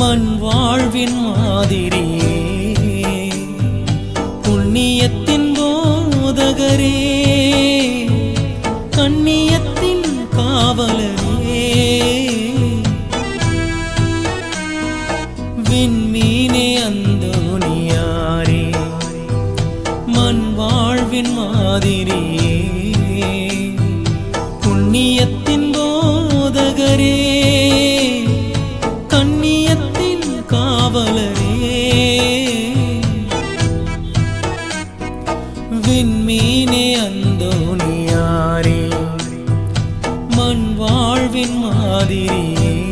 மண் வாழ்வின் மாதிரியே. புண்ணியத்தின் போதகரே. கண்ணியத்தின் காவலரே விண்மீனே அந்தோனியாரே மண் வாழ்வின் மாதிரியே. புண்ணியத்தின் போதகரே. கண்ணியத்தின் காவலரே. விண்மீனே அந்தோனியாரே மண் வாழ்வின் மாதிரியே.